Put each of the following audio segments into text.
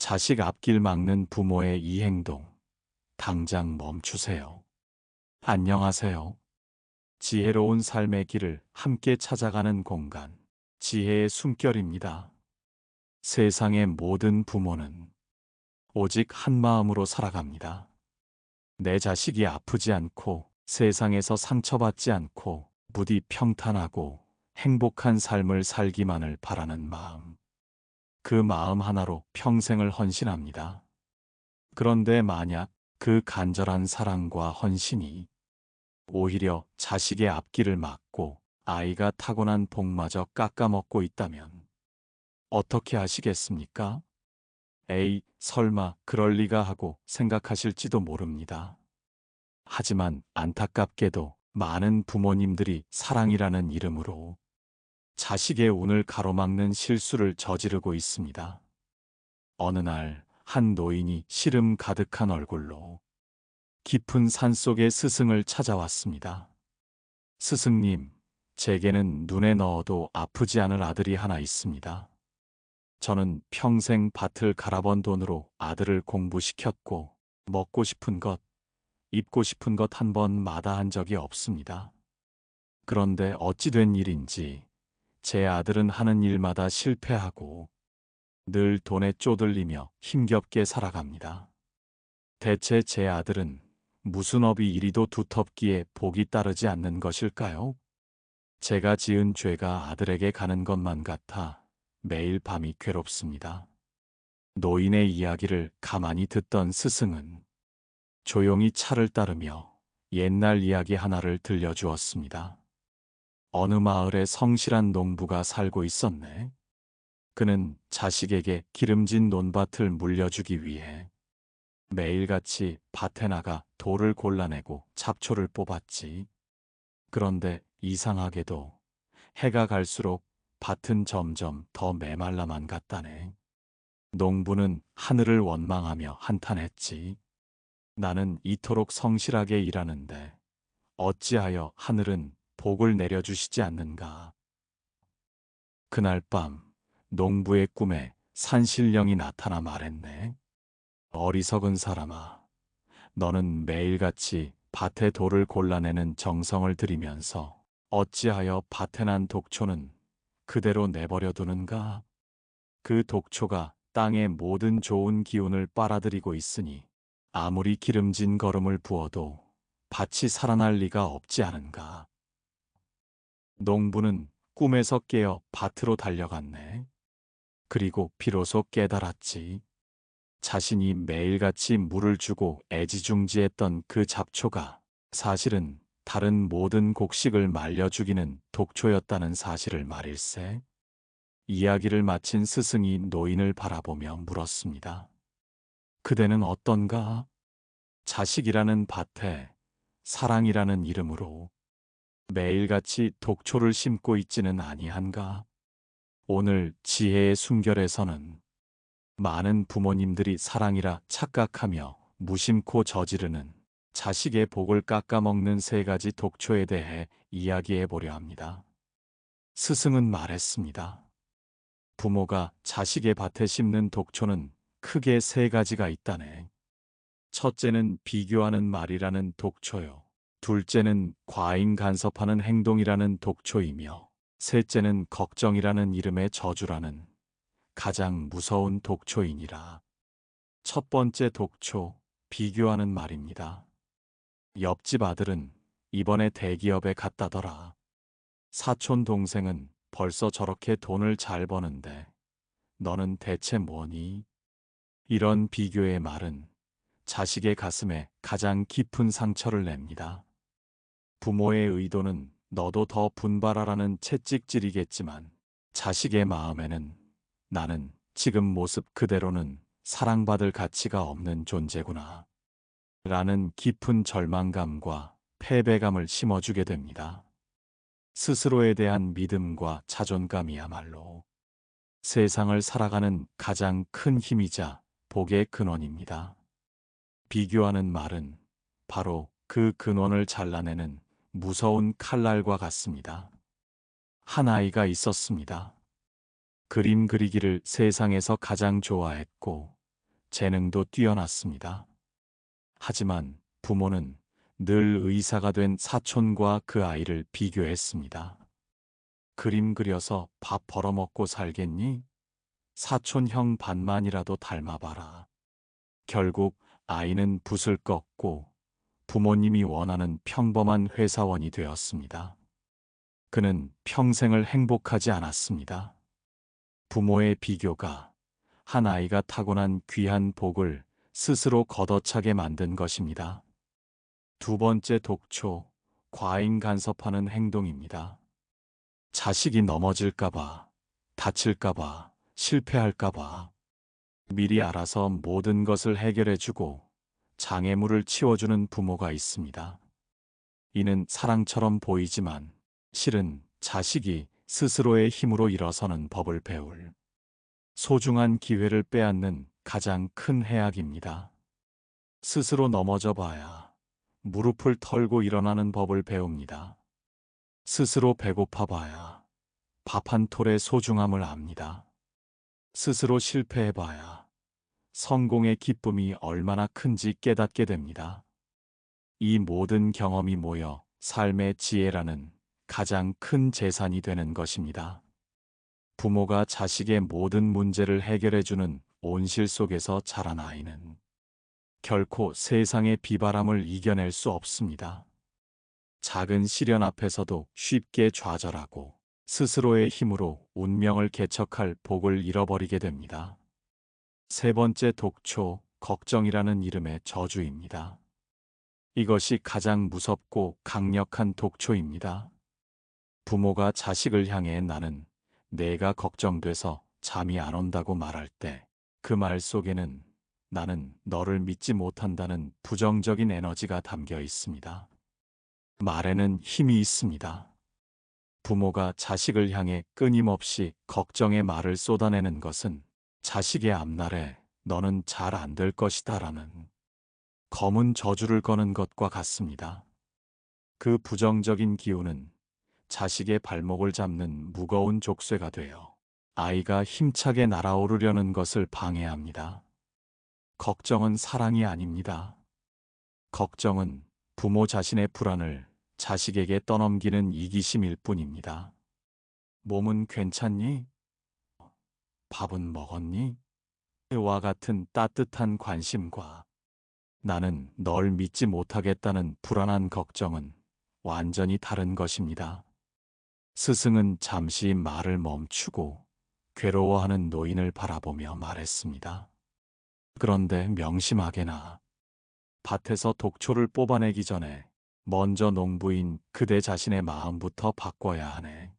자식 앞길 막는 부모의 이 행동, 당장 멈추세요. 안녕하세요. 지혜로운 삶의 길을 함께 찾아가는 공간, 지혜의 숨결입니다. 세상의 모든 부모는 오직 한 마음으로 살아갑니다. 내 자식이 아프지 않고 세상에서 상처받지 않고 부디 평탄하고 행복한 삶을 살기만을 바라는 마음. 그 마음 하나로 평생을 헌신합니다. 그런데 만약 그 간절한 사랑과 헌신이 오히려 자식의 앞길을 막고 아이가 타고난 복마저 깎아먹고 있다면 어떻게 하시겠습니까? 에이, 설마 그럴 리가 하고 생각하실지도 모릅니다. 하지만 안타깝게도 많은 부모님들이 사랑이라는 이름으로 자식의 운을 가로막는 실수를 저지르고 있습니다. 어느 날 한 노인이 시름 가득한 얼굴로 깊은 산 속의 스승을 찾아왔습니다. 스승님, 제게는 눈에 넣어도 아프지 않을 아들이 하나 있습니다. 저는 평생 밭을 갈아번 돈으로 아들을 공부시켰고 먹고 싶은 것, 입고 싶은 것 한 번 마다한 적이 없습니다. 그런데 어찌 된 일인지 제 아들은 하는 일마다 실패하고 늘 돈에 쪼들리며 힘겹게 살아갑니다. 대체 제 아들은 무슨 업이 이리도 두텁기에 복이 따르지 않는 것일까요? 제가 지은 죄가 아들에게 가는 것만 같아 매일 밤이 괴롭습니다. 노인의 이야기를 가만히 듣던 스승은 조용히 차를 따르며 옛날 이야기 하나를 들려주었습니다. 어느 마을에 성실한 농부가 살고 있었네. 그는 자식에게 기름진 논밭을 물려주기 위해 매일같이 밭에 나가 돌을 골라내고 잡초를 뽑았지. 그런데 이상하게도 해가 갈수록 밭은 점점 더 메말라만 갔다네. 농부는 하늘을 원망하며 한탄했지. 나는 이토록 성실하게 일하는데 어찌하여 하늘은 복을 내려주시지 않는가. 그날 밤 농부의 꿈에 산신령이 나타나 말했네. 어리석은 사람아, 너는 매일같이 밭에 돌을 골라내는 정성을 들이면서 어찌하여 밭에 난 독초는 그대로 내버려 두는가? 그 독초가 땅의 모든 좋은 기운을 빨아들이고 있으니 아무리 기름진 거름을 부어도 밭이 살아날 리가 없지 않은가. 농부는 꿈에서 깨어 밭으로 달려갔네. 그리고 비로소 깨달았지. 자신이 매일같이 물을 주고 애지중지했던 그 잡초가 사실은 다른 모든 곡식을 말려 죽이는 독초였다는 사실을 말일세. 이야기를 마친 스승이 노인을 바라보며 물었습니다. 그대는 어떤가? 자식이라는 밭에 사랑이라는 이름으로 매일같이 독초를 심고 있지는 아니한가? 오늘 지혜의 순결에서는 많은 부모님들이 사랑이라 착각하며 무심코 저지르는 자식의 복을 깎아먹는 세 가지 독초에 대해 이야기해 보려 합니다. 스승은 말했습니다. 부모가 자식의 밭에 심는 독초는 크게 세 가지가 있다네. 첫째는 비교하는 말이라는 독초요. 둘째는 과잉 간섭하는 행동이라는 독초이며 셋째는 걱정이라는 이름의 저주라는 가장 무서운 독초이니라. 첫 번째 독초, 비교하는 말입니다. 옆집 아들은 이번에 대기업에 갔다더라. 사촌 동생은 벌써 저렇게 돈을 잘 버는데 너는 대체 뭐니? 이런 비교의 말은 자식의 가슴에 가장 깊은 상처를 냅니다. 부모의 의도는 너도 더 분발하라는 채찍질이겠지만 자식의 마음에는 나는 지금 모습 그대로는 사랑받을 가치가 없는 존재구나. 라는 깊은 절망감과 패배감을 심어주게 됩니다. 스스로에 대한 믿음과 자존감이야말로 세상을 살아가는 가장 큰 힘이자 복의 근원입니다. 비교하는 말은 바로 그 근원을 잘라내는 무서운 칼날과 같습니다. 한 아이가 있었습니다. 그림 그리기를 세상에서 가장 좋아했고 재능도 뛰어났습니다. 하지만 부모는 늘 의사가 된 사촌과 그 아이를 비교했습니다. 그림 그려서 밥 벌어먹고 살겠니? 사촌 형 반만이라도 닮아봐라. 결국 아이는 붓을 꺾고 부모님이 원하는 평범한 회사원이 되었습니다. 그는 평생을 행복하지 않았습니다. 부모의 비교가 한 아이가 타고난 귀한 복을 스스로 걷어차게 만든 것입니다. 두 번째 독초, 과잉 간섭하는 행동입니다. 자식이 넘어질까봐, 다칠까봐, 실패할까봐, 미리 알아서 모든 것을 해결해주고 장애물을 치워주는 부모가 있습니다. 이는 사랑처럼 보이지만 실은 자식이 스스로의 힘으로 일어서는 법을 배울 소중한 기회를 빼앗는 가장 큰 해악입니다. 스스로 넘어져 봐야 무릎을 털고 일어나는 법을 배웁니다. 스스로 배고파 봐야 밥 한 톨의 소중함을 압니다. 스스로 실패해 봐야 성공의 기쁨이 얼마나 큰지 깨닫게 됩니다. 이 모든 경험이 모여 삶의 지혜라는 가장 큰 재산이 되는 것입니다. 부모가 자식의 모든 문제를 해결해주는 온실 속에서 자란 아이는 결코 세상의 비바람을 이겨낼 수 없습니다. 작은 시련 앞에서도 쉽게 좌절하고 스스로의 힘으로 운명을 개척할 복을 잃어버리게 됩니다. 세 번째 독초, 걱정이라는 이름의 저주입니다. 이것이 가장 무섭고 강력한 독초입니다. 부모가 자식을 향해 나는 내가 걱정돼서 잠이 안 온다고 말할 때 그 말 속에는 나는 너를 믿지 못한다는 부정적인 에너지가 담겨 있습니다. 말에는 힘이 있습니다. 부모가 자식을 향해 끊임없이 걱정의 말을 쏟아내는 것은 자식의 앞날에 너는 잘 안 될 것이다 라는 검은 저주를 거는 것과 같습니다. 그 부정적인 기운은 자식의 발목을 잡는 무거운 족쇄가 되어 아이가 힘차게 날아오르려는 것을 방해합니다. 걱정은 사랑이 아닙니다. 걱정은 부모 자신의 불안을 자식에게 떠넘기는 이기심일 뿐입니다. 몸은 괜찮니? 밥은 먹었니? 와 같은 따뜻한 관심과 나는 널 믿지 못하겠다는 불안한 걱정은 완전히 다른 것입니다. 스승은 잠시 말을 멈추고 괴로워하는 노인을 바라보며 말했습니다. 그런데 명심하게나 밭에서 독초를 뽑아내기 전에 먼저 농부인 그대 자신의 마음부터 바꿔야 하네.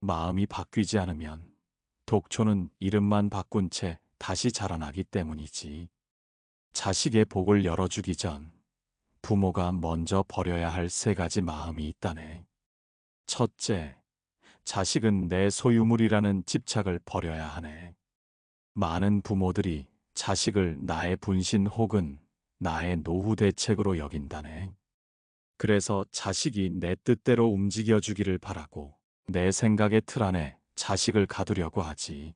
마음이 바뀌지 않으면 독초는 이름만 바꾼 채 다시 자라나기 때문이지. 자식의 복을 열어주기 전 부모가 먼저 버려야 할 세 가지 마음이 있다네. 첫째, 자식은 내 소유물이라는 집착을 버려야 하네. 많은 부모들이 자식을 나의 분신 혹은 나의 노후 대책으로 여긴다네. 그래서 자식이 내 뜻대로 움직여주기를 바라고 내 생각의 틀 안에 자식을 가두려고 하지.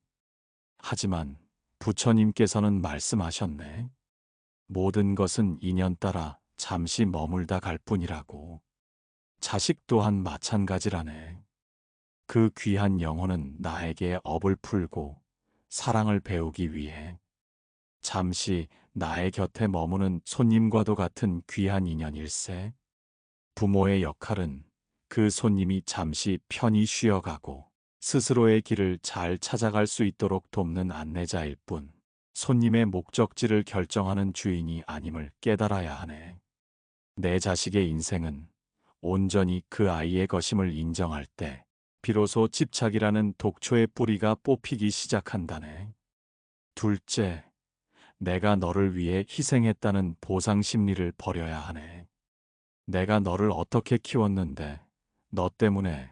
하지만 부처님께서는 말씀하셨네. 모든 것은 인연 따라 잠시 머물다 갈 뿐이라고. 자식 또한 마찬가지라네. 그 귀한 영혼은 나에게 업을 풀고 사랑을 배우기 위해 잠시 나의 곁에 머무는 손님과도 같은 귀한 인연일세. 부모의 역할은 그 손님이 잠시 편히 쉬어가고 스스로의 길을 잘 찾아갈 수 있도록 돕는 안내자일 뿐 손님의 목적지를 결정하는 주인이 아님을 깨달아야 하네. 내 자식의 인생은 온전히 그 아이의 것임을 인정할 때 비로소 집착이라는 독초의 뿌리가 뽑히기 시작한다네. 둘째, 내가 너를 위해 희생했다는 보상 심리를 버려야 하네. 내가 너를 어떻게 키웠는데 너 때문에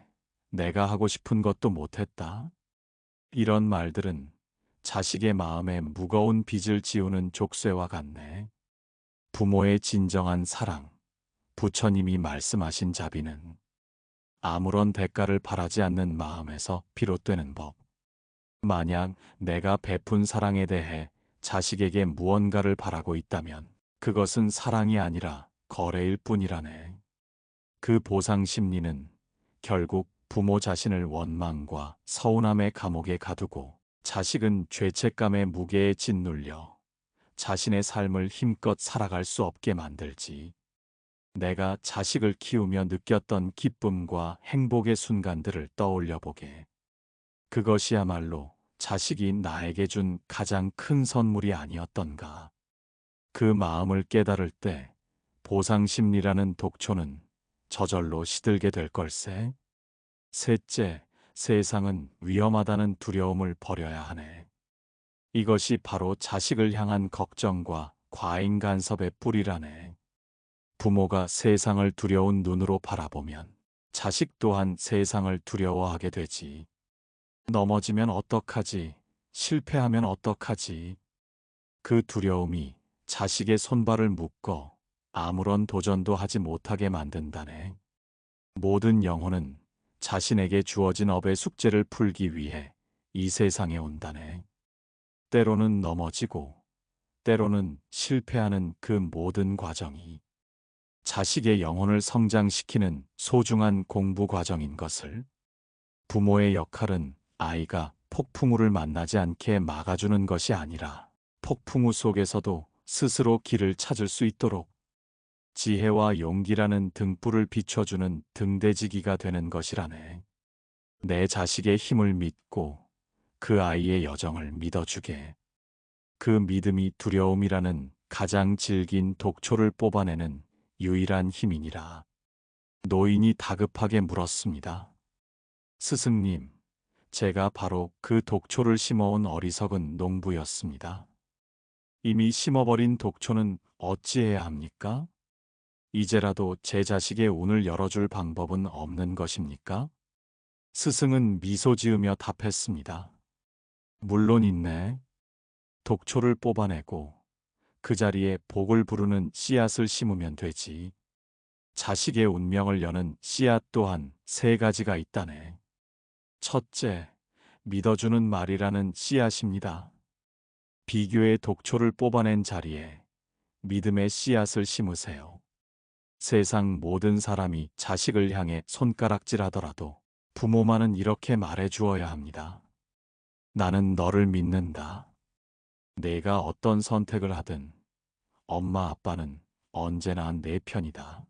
내가 하고 싶은 것도 못했다. 이런 말들은 자식의 마음에 무거운 빚을 지우는 족쇄와 같네. 부모의 진정한 사랑, 부처님이 말씀하신 자비는 아무런 대가를 바라지 않는 마음에서 비롯되는 법. 만약 내가 베푼 사랑에 대해 자식에게 무언가를 바라고 있다면 그것은 사랑이 아니라 거래일 뿐이라네. 그 보상 심리는 결국 부모 자신을 원망과 서운함의 감옥에 가두고 자식은 죄책감의 무게에 짓눌려 자신의 삶을 힘껏 살아갈 수 없게 만들지. 내가 자식을 키우며 느꼈던 기쁨과 행복의 순간들을 떠올려 보게. 그것이야말로 자식이 나에게 준 가장 큰 선물이 아니었던가. 그 마음을 깨달을 때 보상심리라는 독초는 저절로 시들게 될 걸세. 셋째, 세상은 위험하다는 두려움을 버려야 하네. 이것이 바로 자식을 향한 걱정과 과잉 간섭의 뿌리라네. 부모가 세상을 두려운 눈으로 바라보면 자식 또한 세상을 두려워하게 되지. 넘어지면 어떡하지? 실패하면 어떡하지? 그 두려움이 자식의 손발을 묶어 아무런 도전도 하지 못하게 만든다네. 모든 영혼은 자신에게 주어진 업의 숙제를 풀기 위해 이 세상에 온다네. 때로는 넘어지고, 때로는 실패하는 그 모든 과정이 자식의 영혼을 성장시키는 소중한 공부 과정인 것을 부모의 역할은 아이가 폭풍우를 만나지 않게 막아주는 것이 아니라 폭풍우 속에서도 스스로 길을 찾을 수 있도록 지혜와 용기라는 등불을 비춰주는 등대지기가 되는 것이라네. 내 자식의 힘을 믿고 그 아이의 여정을 믿어주게. 그 믿음이 두려움이라는 가장 질긴 독초를 뽑아내는 유일한 힘이니라. 노인이 다급하게 물었습니다. 스승님, 제가 바로 그 독초를 심어온 어리석은 농부였습니다. 이미 심어버린 독초는 어찌해야 합니까? 이제라도 제 자식의 운을 열어줄 방법은 없는 것입니까? 스승은 미소 지으며 답했습니다. 물론 있네. 독초를 뽑아내고 그 자리에 복을 부르는 씨앗을 심으면 되지. 자식의 운명을 여는 씨앗 또한 세 가지가 있다네. 첫째, 믿어주는 말이라는 씨앗입니다. 비교의 독초를 뽑아낸 자리에 믿음의 씨앗을 심으세요. 세상 모든 사람이 자식을 향해 손가락질 하더라도 부모만은 이렇게 말해 주어야 합니다. 나는 너를 믿는다. 내가 어떤 선택을 하든 엄마 아빠는 언제나 내 편이다.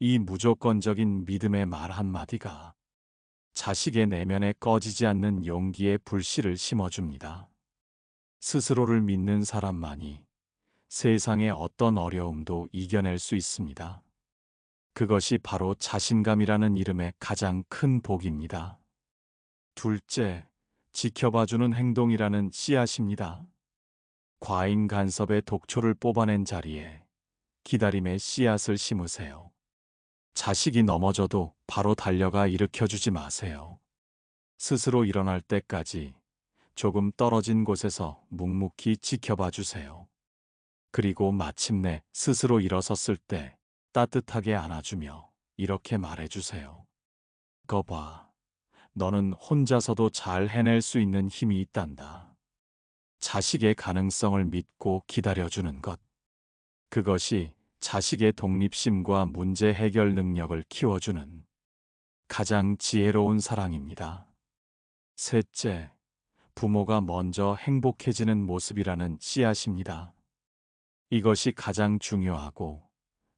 이 무조건적인 믿음의 말 한마디가 자식의 내면에 꺼지지 않는 용기의 불씨를 심어줍니다. 스스로를 믿는 사람만이 세상의 어떤 어려움도 이겨낼 수 있습니다. 그것이 바로 자신감이라는 이름의 가장 큰 복입니다. 둘째, 지켜봐주는 행동이라는 씨앗입니다. 과잉 간섭의 독초를 뽑아낸 자리에 기다림의 씨앗을 심으세요. 자식이 넘어져도 바로 달려가 일으켜주지 마세요. 스스로 일어날 때까지 조금 떨어진 곳에서 묵묵히 지켜봐 주세요. 그리고 마침내 스스로 일어섰을 때 따뜻하게 안아주며 이렇게 말해주세요. 거봐, 너는 혼자서도 잘 해낼 수 있는 힘이 있단다. 자식의 가능성을 믿고 기다려주는 것. 그것이 자식의 독립심과 문제 해결 능력을 키워주는 가장 지혜로운 사랑입니다. 셋째, 부모가 먼저 행복해지는 모습이라는 씨앗입니다. 이것이 가장 중요하고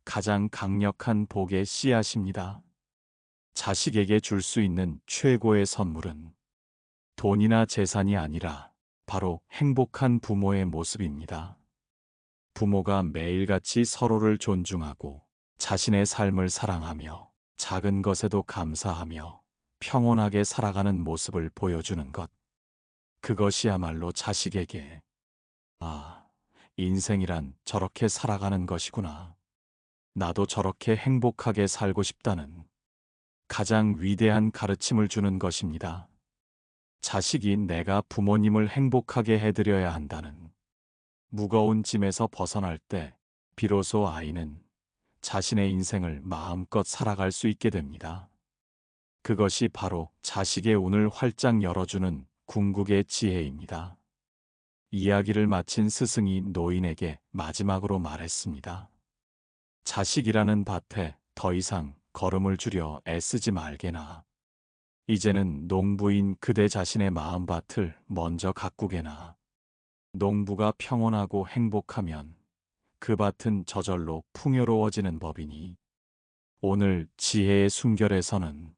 가장 강력한 복의 씨앗입니다. 자식에게 줄 수 있는 최고의 선물은 돈이나 재산이 아니라 바로 행복한 부모의 모습입니다. 부모가 매일같이 서로를 존중하고 자신의 삶을 사랑하며 작은 것에도 감사하며 평온하게 살아가는 모습을 보여주는 것. 그것이야말로 자식에게, 아, 인생이란 저렇게 살아가는 것이구나. 나도 저렇게 행복하게 살고 싶다는 가장 위대한 가르침을 주는 것입니다. 자식이 내가 부모님을 행복하게 해드려야 한다는 무거운 짐에서 벗어날 때 비로소 아이는 자신의 인생을 마음껏 살아갈 수 있게 됩니다. 그것이 바로 자식의 운을 활짝 열어주는 궁극의 지혜입니다. 이야기를 마친 스승이 노인에게 마지막으로 말했습니다. 자식이라는 밭에 더 이상 걸음을 줄여 애쓰지 말게나. 이제는 농부인 그대 자신의 마음밭을 먼저 가꾸게나. 농부가 평온하고 행복하면 그 밭은 저절로 풍요로워지는 법이니. 오늘 지혜의 순결에서는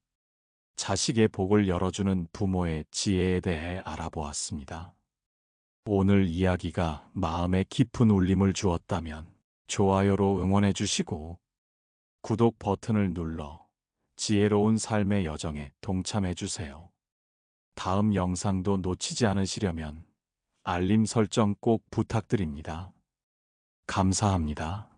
자식의 복을 열어주는 부모의 지혜에 대해 알아보았습니다. 오늘 이야기가 마음에 깊은 울림을 주었다면 좋아요로 응원해 주시고 구독 버튼을 눌러 지혜로운 삶의 여정에 동참해 주세요. 다음 영상도 놓치지 않으시려면 알림 설정 꼭 부탁드립니다. 감사합니다.